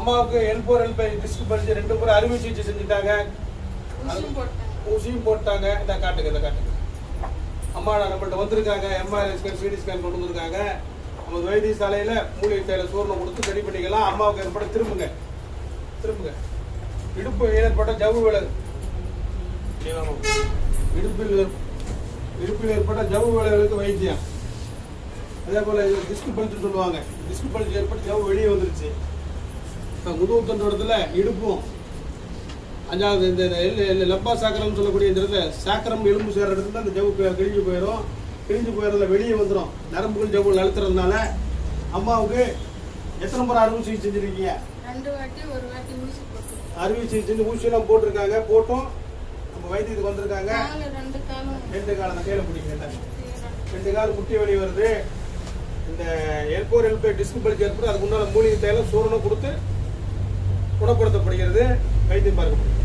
அம்மாவுக்கு L four L five disc பறிச்சு ரெண்டு முறை அறுவை சிகிச்சை செஞ்சுட்டாங்க. ஊசியும் போட்டாங்க. இந்த காட்டுங்க இந்த காட்டுங்க. அம்மா நம்மள்ட்ட வந்திருக்காங்க. எம்ஆர்ஐ ஸ்கேன் சிடி ஸ்கேன் கொண்டு வந்திருக்காங்க. நம்ம வைத்தியசாலையில் மூலிகை தைல சூரணம் கொடுத்து சரி பண்ணிக்கலாம். அம்மாவுக்கு ஏற்பட்ட திரும்புங்க. திரும்புங்க. இடுப்பு ஏற்பட்ட ஜவ்வு விலகு. இடுப்பில் இடுப்பில் ஏற்பட்ட ஜவ்வு விலகுகளுக்கு வைத்தியம். அதே போல இது டிஸ்க் பல்ச்சு சொல்லுவாங்க. டிஸ்க் பல்ச்சு ஏற்பட்டு ஜவ்வு வெளியே வந்துருச்சு. முதுகு தண்டோடத்தில் இடுப்பும். அஞ்சாவது இந்த லப்பா சாக்கரம்னு சொல்லக்கூடிய இந்த இடத்துல சாக்கரம் எலும்பு சேர்ற இடத்துல அந்த ஜவ்வு கி- கிழிஞ்சு போயிடும் கிழிஞ்சு போயிடுறதுல வெளியே வந்துடும் நரம்புகள் ஜவ்வுகள் அழுத்துறதுனால அம்மாவுக்கு எத்தனை முறை அறுவை சிகிச்சை செஞ்சுருக்கீங்க? ரெண்டு வாட்டி ஒரு வாட்டி ஊசி அறுவை சிகிச்சை செஞ்சு ஊசியெல்லாம் போட்டிருக்காங்க. போட்டும். நம்ம வைத்தியத்துக்கு வந்திருக்காங்க. காலு ரெண்டு காலும் ரெண்டு காலம் கையில் பிடிக்கிறேன். ரெண்டு கால் முட்டி வலி வருது. இந்த எல்போர் எல்பை டிஸ்க் பல்ஜ் ஏற்பட்டு அதுக்கு முன்னால் மூலிகை தைலம் சூரணம் கொடுத்து குணப்படுத்தப்படுகிறது வைத்தியம் பார்க்கப்படுகிறது